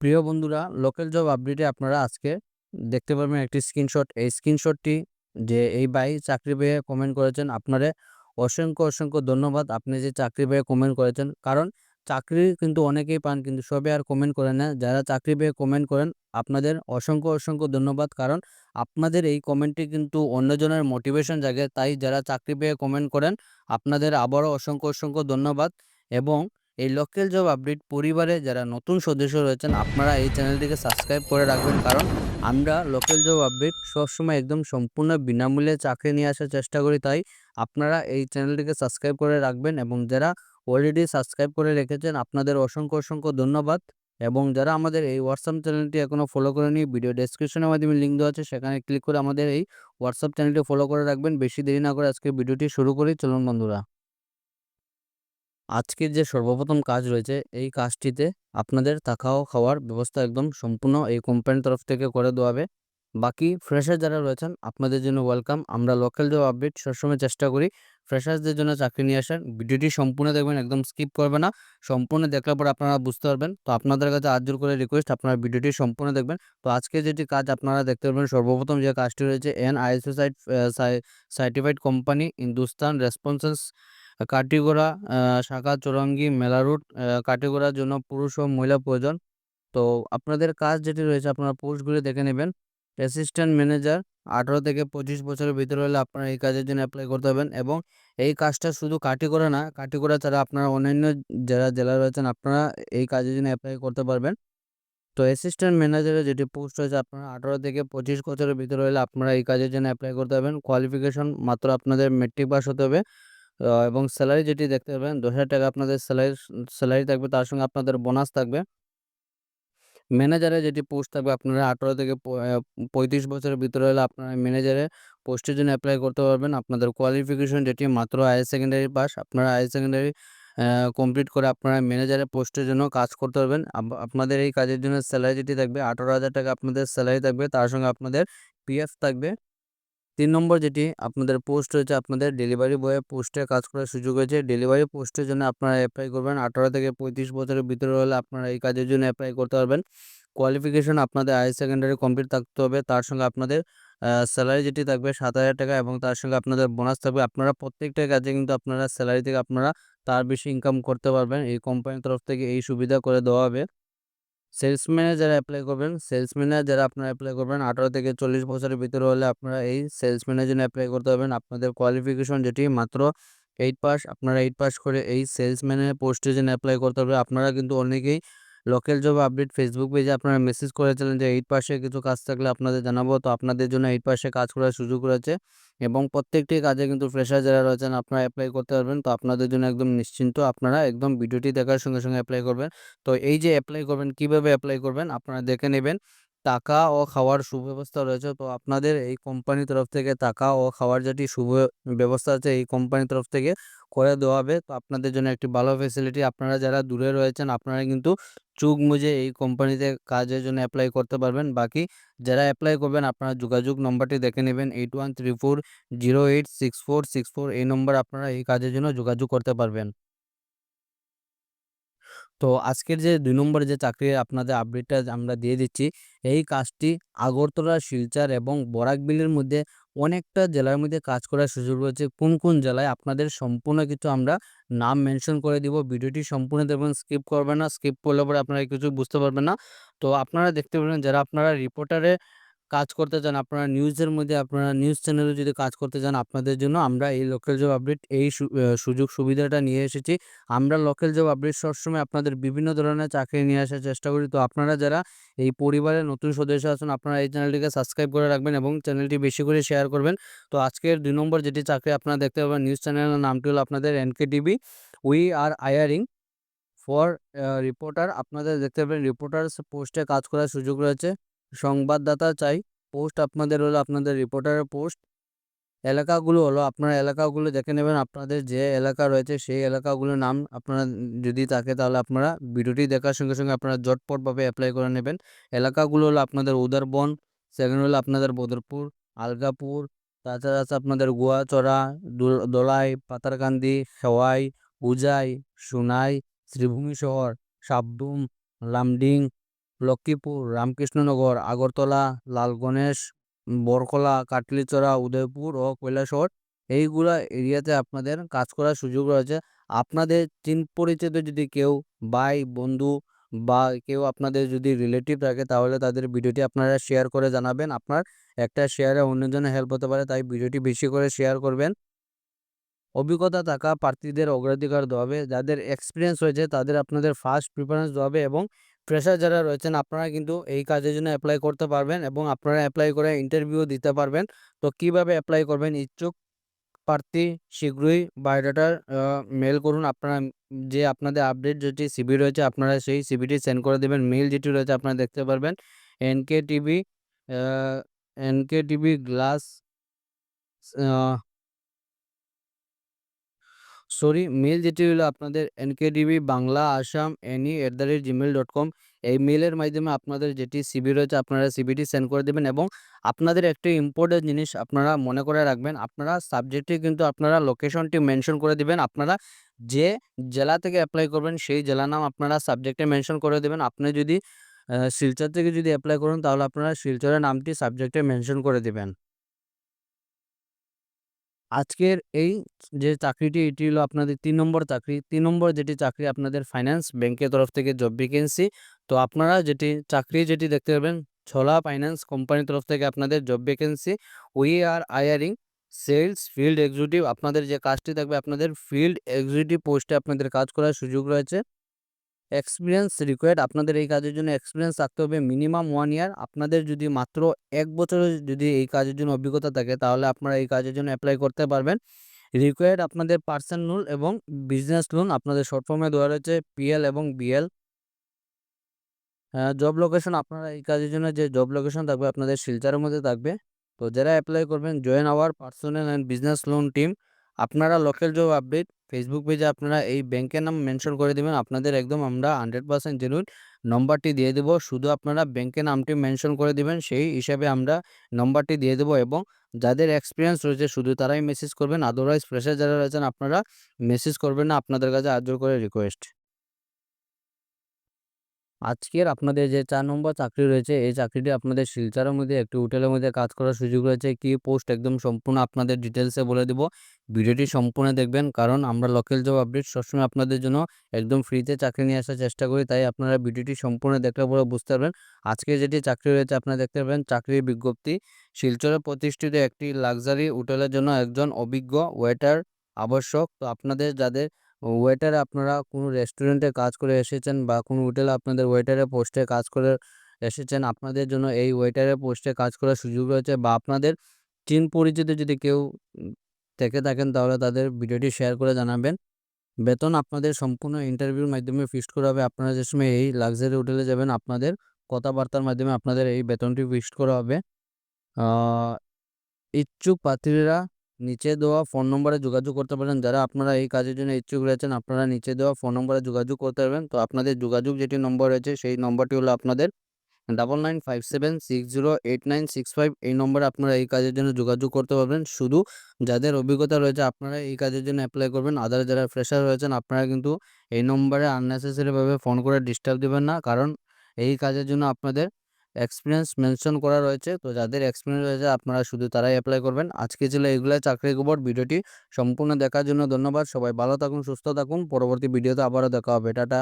প্রিয় বন্ধুরা local job আপডেটে আপনারা আজকে দেখতে পারবেন একটি স্ক্রিনশট এই স্ক্রিনশটটি যে এই ভাই চাকরি পেয়ে কমেন্ট করেছেন, আপনারে অসংখ্য অসংখ্য ধন্যবাদ। আপনি যে চাকরি পেয়ে কমেন্ট করেছেন, কারণ চাকরি কিন্তু অনেকেই পান, কিন্তু সবে আর কমেন্ট করে না। যারা চাকরি পেয়ে কমেন্ট করেন, আপনাদের অসংখ্য অসংখ্য ধন্যবাদ। কারণ আপনাদের এই কমেন্টটি কিন্তু অন্যজনের মোটিভেশন জাগে। তাই যারা চাকরি পেয়ে কমেন্ট করেন, আপনাদের আবারও অসংখ্য অসংখ্য ধন্যবাদ। এবং এই লোকাল জব আপডেট পরিবারে যারা নতুন সদস্য রয়েছেন, আপনারা এই চ্যানেলটিকে সাবস্ক্রাইব করে রাখবেন। কারণ আমরা লোকাল জব আপডেট সবসময় একদম সম্পূর্ণ বিনামূল্যে চাকরি নিয়ে আসার চেষ্টা করি। তাই আপনারা এই চ্যানেলটিকে সাবস্ক্রাইব করে রাখবেন এবং যারা অলরেডি সাবস্ক্রাইব করে রেখেছেন, আপনাদের অসংখ্য অসংখ্য ধন্যবাদ। এবং যারা আমাদের এই হোয়াটসঅ্যাপ চ্যানেলটি এখনও ফলো করেনি ভিডিও ডেসক্রিপশনের মাধ্যমে লিঙ্ক দেওয়া আছে, সেখানে ক্লিক করে আমাদের এই হোয়াটসঅ্যাপ চ্যানেলটি ফলো করে রাখবেন। বেশি দেরি না করে আজকে ভিডিওটি শুরু করি। চলুন বন্ধুরা। আজকের যে সর্বপ্রথম কাজ রয়েছে, এই কাজটিতে আপনাদের থাকা ও খাওয়ার ব্যবস্থা একদম সম্পূর্ণ এই কোম্পানির তরফ থেকে করে দেওয়া হবে। বাকি ফ্রেশার যারা রয়েছেন, আপনাদের জন্য ওয়েলকাম আমরা লোকাল জব আপডেট সবসময় চেষ্টা করি ফ্রেশার্সদের জন্য চাকরি নিয়ে আসার। ভিডিওটি সম্পূর্ণ দেখবেন, একদম স্কিপ করবে না। সম্পূর্ণ দেখলে পর আপনারা বুঝতে পারবেন। তো আপনাদের কাছে আজর করে রিকোয়েস্ট আপনারা ভিডিওটি সম্পূর্ণ দেখবেন। তো আজকে যেটি কাজ, আপনারা দেখতে পারবেন সর্বপ্রথম যে কাজটি রয়েছে an ISO site certified company Hindustan responses Katigorah শাখা, চৌরঙ্গি, মেলা রুট কাটিগড়ার জন্য পুরুষ ও মহিলা প্রয়োজন। তো আপনাদের কাজ যেটি রয়েছে, আপনারা পোস্টগুলি দেখে নেবেন। অ্যাসিস্ট্যান্ট ম্যানেজার আঠারো থেকে পঁচিশ বছরের ভিতরে হলে আপনারা এই কাজের জন্য অ্যাপ্লাই করতে পারবেন এবং এই কাজটা শুধু কাটিগড়া না কাটিগড়া ছাড়া আপনারা অন্যান্য যারা জেলা রয়েছেন, আপনারা এই কাজের জন্য অ্যাপ্লাই করতে পারবেন। তো অ্যাসিস্ট্যান্ট ম্যানেজারের যেটি পোস্ট রয়েছে, আপনারা আঠারো থেকে পঁচিশ বছরের ভিতরে হলে আপনারা এই কাজের জন্য অ্যাপ্লাই করতে পারবেন। কোয়ালিফিকেশন মাত্র আপনাদের মেট্রিক পাস হতে হবে। এবং স্যালারি যেটি দেখতে পাবেন দশ হাজার টাকা আপনাদের স্যালারি স্যালারি থাকবে, তার সঙ্গে আপনাদের বোনাস থাকবে। ম্যানেজারে যেটি পোস্ট থাকবে, আপনারা আঠারো থেকে পঁয়ত্রিশ বছরের ভিতরে হলে আপনারা ম্যানেজারে পোস্টের জন্য অ্যাপ্লাই করতে পারবেন। আপনাদের কোয়ালিফিকেশন যেটি মাত্র হায়ার সেকেন্ডারি পাস আপনারা হায়ার সেকেন্ডারি কমপ্লিট করে আপনারা ম্যানেজারের পোস্টের জন্য কাজ করতে পারবেন। আপনাদের এই কাজের জন্য স্যালারি যেটি থাকবে, আঠারো হাজার টাকা আপনাদের স্যালারি থাকবে, তার সঙ্গে আপনাদের পিএফ থাকবে। তিন নম্বর যেটি, আপনাদের পোস্ট রয়েছে আপনাদের ডেলিভারি বয়ে পোস্টে কাজ করার সুযোগ হয়েছে। ডেলিভারি পোস্টের জন্য আপনারা অ্যাপ্লাই করবেন। আঠারো থেকে পঁয়ত্রিশ বছরের ভিতরে হলে আপনারা এই কাজের জন্য অ্যাপ্লাই করতে পারবেন। কোয়ালিফিকেশন আপনাদের হায়ার সেকেন্ডারি কমপ্লিট থাকতে হবে। তার সঙ্গে আপনাদের স্যালারি যেটি থাকবে সাত হাজার টাকা এবং তার সঙ্গে আপনাদের বোনাস থাকবে। আপনারা প্রত্যেকটা কাজে কিন্তু আপনারা স্যালারি থেকে আপনারা তার বেশি ইনকাম করতে পারবেন। এই কোম্পানির তরফ থেকে এই সুবিধা করে দেওয়া হবে। সেলসম্যানে যারা অ্যাপ্লাই করবেন। সেলসম্যানে যারা আপনারা অ্যাপ্লাই করবেন। আঠারো থেকে চল্লিশ বছরের ভিতরে হলে আপনারা এই সেলসম্যানের জন্য অ্যাপ্লাই করতে পারবেন। আপনাদের কোয়ালিফিকেশন যেটি মাত্র এইট পাস আপনারা এইট পাস করে এই সেলসম্যানের পোস্টের জন্য অ্যাপ্লাই করতে হবে আপনারা কিন্তু অনেকেই লোকাল জব আপডেট ফেসবুক পেজে আপনারা মেসেজ করেছিলেন যে এইট পাশে কিছু কাজ থাকলে আপনাদের জানাব। তো আপনাদের জন্য এইট পাশে কাজ করার সুযোগ রয়েছে এবং প্রত্যেকটি কাজে কিন্তু ফ্রেশার যারা রয়েছেন, আপনারা অ্যাপ্লাই করতে পারবেন। তো আপনাদের জন্য একদম নিশ্চিন্ত আপনারা একদম ভিডিওটি দেখার সঙ্গে সঙ্গে অ্যাপ্লাই করবেন। তো এই যে অ্যাপ্লাই করবেন, কীভাবে অ্যাপ্লাই করবেন, আপনারা দেখে নেবেন। টাকা ও খাওয়ার সুব্যবস্থা রয়েছে। তো আপনাদের এই কোম্পানির তরফ থেকে টাকা ও খাওয়ার যেটি শুভ ব্যবস্থা আছে এই কোম্পানির তরফ থেকে করে দেওয়া হবে। তো আপনাদের জন্য একটি ভালো ফেসিলিটি আপনারা যারা দূরে রয়েছেন, আপনারা কিন্তু চুক মুজে এই কোম্পানিতে কাজের জন্য অ্যাপ্লাই করতে পারবেন। বাকি যারা অ্যাপ্লাই করবেন, আপনারা যোগাযোগ নম্বরটি দেখে নেবেন। Eight one three four zero eight six four six four এই নম্বর আপনারা এই কাজের জন্য যোগাযোগ করতে পারবেন। তো আজকের যে দুই নম্বরে যে চাকরির আপনাদের আপডেটটা আমরা দিয়ে দিচ্ছি, এই কাজটি আগরতলা, শিলচর এবং বরাকবিলের মধ্যে অনেকটা জেলার মধ্যে কাজ করার সুযোগ রয়েছে। কোন কোন জেলায় আপনাদের সম্পূর্ণ কিছু আমরা নাম মেনশন করে দিব। ভিডিওটি সম্পূর্ণ দেখবেন স্কিপ করবেন না। স্কিপ করলে পরে আপনারা কিছু বুঝতে পারবেন না। তো আপনারা দেখতে পাবেন যারা আপনারা রিপোর্টারে কাজ করতে চান, আপনারা নিউজের মধ্যে, আপনারা নিউজ চ্যানেলে যদি কাজ করতে চান, আপনাদের জন্য আমরা এই লোকাল জব আপডেট এই সুযোগ সুবিধাটা নিয়ে এসেছি। আমরা লোকাল জব আপডেট সবসময় আপনাদের বিভিন্ন ধরনের চাকরি নিয়ে আসার চেষ্টা করি। তো আপনারা যারা এই পরিবারের নতুন সদস্য আছেন, আপনারা এই চ্যানেলটিকে সাবস্ক্রাইব করে রাখবেন এবং চ্যানেলটি বেশি করে শেয়ার করবেন। তো আজকের দুই নম্বর যেটি চাকরি আপনারা দেখতে পাবেন নিউজ চ্যানেলের নামটি হলো আপনাদের NK TV we are hiring for reporter আপনাদের দেখতে পাবেন রিপোর্টার পোস্টে কাজ করার সুযোগ রয়েছে। সংবাদদাতা চাই, পোস্ট আপনাদের হলো আপনাদের রিপোর্টারের পোস্ট। এলাকাগুলো হলো আপনার এলাকাগুলো দেখে নেবেন, আপনাদের যে এলাকা রয়েছে সেই এলাকাগুলোর নাম আপনারা যদি থাকে তাহলে আপনারা ভিডিওটি দেখার সঙ্গে সঙ্গে আপনারা জটপটভাবে অ্যাপ্লাই করে নেবেন। এলাকাগুলো হলো আপনাদের উদারবন সেকেন্ড হলো আপনাদের বদরপুর, আলগাপুর, তাছাড়া আছে আপনাদের গুয়াচড়া দোলাই, পাতারকান্দি, সেওয়াই, উজাই, সুনাই, শ্রীভূমি শহর সাবদুম লামডিং লক্ষ্মীপুর, রামকৃষ্ণনগর, আগরতলা লালগণেশ বরকলা, কাটলিচড়া, উদয়পুর ও কৈলাসহর। এইগুলা এরিয়াতে আপনাদের কাজ করার সুযোগ রয়েছে। আপনাদের চিন পরিচিত যদি কেউ, ভাই, বন্ধু বা কেউ আপনাদের যদি রিলেটিভ থাকে, তাহলে তাদের ভিডিওটি আপনারা শেয়ার করে জানাবেন। আপনার একটা শেয়ারে অন্যজনের হেল্প হতে পারে, তাই ভিডিওটি বেশি করে শেয়ার করবেন। অভিজ্ঞতা থাকা প্রার্থীদের অগ্রাধিকার দেওয়া হবে। যাদের এক্সপিরিয়েন্স হয়েছে, তাদের আপনাদের ফার্স্ট প্রিফারেন্স দেওয়া হবে এবং ফ্রেশার যারা রয়েছেন, আপনারা কিন্তু এই কাজের জন্য অ্যাপ্লাই করতে পারবেন এবং আপনারা অ্যাপ্লাই করে ইন্টারভিউ দিতে পারবেন। তো কীভাবে অ্যাপ্লাই করবেন ইচ্ছুক প্রার্থী, শীঘ্রই বায়োডাটার মেল করুন। আপনারা যে আপনাদের আপডেট যেটি সিবি রয়েছে, আপনারা সেই সিবিটি সেন্ড করে দেবেন। মেল যেটি রয়েছে, আপনারা দেখতে পারবেন। এনকে টিভি এনকে টিভি গ্লাস সরি মেল যেটি হলো আপনাদের NKDB Bangla Assam any at the rate Gmail dot com এই মেলের মাধ্যমে আপনাদের যেটি সিবি রয়েছে আপনারা সিবিটি সেন্ড করে দেবেন এবং আপনাদের একটি ইম্পর্টেন্ট জিনিস আপনারা মনে করে রাখবেন, আপনারা সাবজেক্টে কিন্তু আপনারা লোকেশনটি মেনশন করে দিবেন, আপনারা যে জেলা থেকে অ্যাপ্লাই করবেন সেই জেলার নাম আপনারা সাবজেক্টে মেনশন করে দেবেন, আপনি যদি শিলচর থেকে যদি অ্যাপ্লাই করেন তাহলে আপনারা শিলচরের নামটি সাবজেক্টে মেনশন করে দেবেন। আজকের এই যে চাকরিটি, এটি হলো আপনাদের তিন নম্বর চাকরি। তিন নম্বর যেটি চাকরি আপনাদের ফাইন্যান্স ব্যাংকের তরফ থেকে জব ভ্যাকেন্সি তো আপনারা যেটি, চাকরি যেটি দেখতে পাবেন, ছোলা ফাইন্যান্স কোম্পানির তরফ থেকে আপনাদের job vacancy we are hiring sales field executive আপনাদের যে কাজটি থাকবে, আপনাদের ফিল্ড এক্সিকিউটিভ পোস্টে আপনাদের কাজ করার সুযোগ রয়েছে। এক্সপিরিয়েন্স রিকোয়ার্ড আপনাদের এই কাজের জন্য এক্সপিরিয়েন্স থাকতে হবে মিনিমাম ওয়ান ইয়ার আপনাদের যদি মাত্র এক বছরের যদি এই কাজের জন্য অভিজ্ঞতা থাকে, তাহলে আপনারা এই কাজের জন্য অ্যাপ্লাই করতে পারবেন। রিকোয়ার্ড আপনাদের পার্সন লোন এবং বিজনেস লোন আপনাদের শর্ট ফর্মে দেওয়া রয়েছে পিএল এবং বিএল জব লোকেশন আপনারা এই কাজের জন্য যে জব লোকেশন থাকবে, আপনাদের শিলচারের মধ্যে থাকবে। তো যারা অ্যাপ্লাই করবেন join our personal and business loan team আপনারা লোকাল জব আপডেট ফেসবুক পেজে আপনারা এই ব্যাংকের নাম মেনশন করে দেবেন। আপনাদের একদম আমরা হান্ড্রেড পার্সেন্ট জেনুইন নম্বরটি দিয়ে দেবো। শুধু আপনারা ব্যাংকের নামটি মেনশন করে দেবেন, সেই হিসাবে আমরা নম্বরটি দিয়ে দেবো এবং যাদের এক্সপিরিয়েন্স রয়েছে, শুধু তারাই মেসেজ করবেন। আদারওয়াইজ ফ্রেশার যারা রয়েছেন, আপনারা মেসেজ করবেন না। আপনাদের কাছে আজ করে রিকোয়েস্ট আজকের আপনাদের যে চার নম্বর চাকরি রয়েছে, এই চাকরিটি আপনাদের শিলচরের মধ্যে, একটি হোটেলের মধ্যে কাজ করার সুযোগ রয়েছে। কি পোস্ট একদম সম্পূর্ণ আপনাদের ডিটেলসে বলে দেব। ভিডিওটি সম্পূর্ণ দেখবেন, কারণ আমরা লোকাল জব আপডেট সবসময় আপনাদের জন্য একদম ফ্রিতে চাকরি নিয়ে আসার চেষ্টা করি, তাই আপনারা ভিডিওটি সম্পূর্ণ দেখলে পরে বুঝতে পারবেন। আজকে যেটি চাকরি রয়েছে, আপনারা দেখতে পারবেন, চাকরির বিজ্ঞপ্তি। শিলচরে প্রতিষ্ঠিত একটি লাক্সারি হোটেলের জন্য একজন অভিজ্ঞ ওয়েটার আবশ্যক। তো আপনাদের যাদের ওয়েটার আপনারা কোনো রেস্টুরেন্টে কাজ করে এসেছেন বা কোনো হোটেলে আপনাদের ওয়েটারের পোস্টে কাজ করে এসেছেন, আপনাদের জন্য এই ওয়েটারের পোস্টে কাজ করার সুযোগ রয়েছে বা আপনাদের চিন পরিচিত যদি কেউ থেকে থাকেন তাহলে তাদের ভিডিওটি শেয়ার করে জানাবেন। বেতন আপনাদের সম্পূর্ণ ইন্টারভিউর মাধ্যমে ফিক্সড করা হবে। আপনারা যে সময় এই লাক্সারি হোটেলে যাবেন, আপনাদের কথাবার্তার মাধ্যমে আপনাদের এই বেতনটি ফিক্সড করা হবে। ইচ্ছুক প্রার্থীরা নিচে দেওয়া ফোন নম্বরে যোগাযোগ করতে পারেন। যারা আপনারা এই কাজের জন্য ইচ্ছুক রয়েছেন, আপনারা নিচে দেওয়া ফোন নম্বরে যোগাযোগ করতে পারবেন। তো আপনাদের যোগাযোগ যেটি নম্বর রয়েছে, সেই নম্বরটি হলো আপনাদের double nine five seven six zero eight nine six five এই নম্বরে আপনারা এই কাজের জন্য যোগাযোগ করতে পারবেন। শুধু যাদের অভিজ্ঞতা রয়েছে, আপনারা এই কাজের জন্য অ্যাপ্লাই করবেন। আদার যারা ফ্রেশার রয়েছেন, আপনারা কিন্তু এই নম্বরে আননেসেসারিভাবে ফোন করে ডিস্টার্ব দেবেন না। কারণ এই কাজের জন্য আপনাদের এক্সপিরিয়েন্স মেনশন করা রয়েছে। তো যাদের এক্সপিরিয়েন্স রয়েছে, আপনারা শুধু তারাই অ্যাপ্লাই করবেন। আজকে ছিল এগুলাই চাকরির খবর, ভিডিওটি সম্পূর্ণ দেখার জন্য ধন্যবাদ। সবাই ভালো থাকুন, সুস্থ থাকুন। পরবর্তী ভিডিওতে আবারও দেখা হবে। টাটা।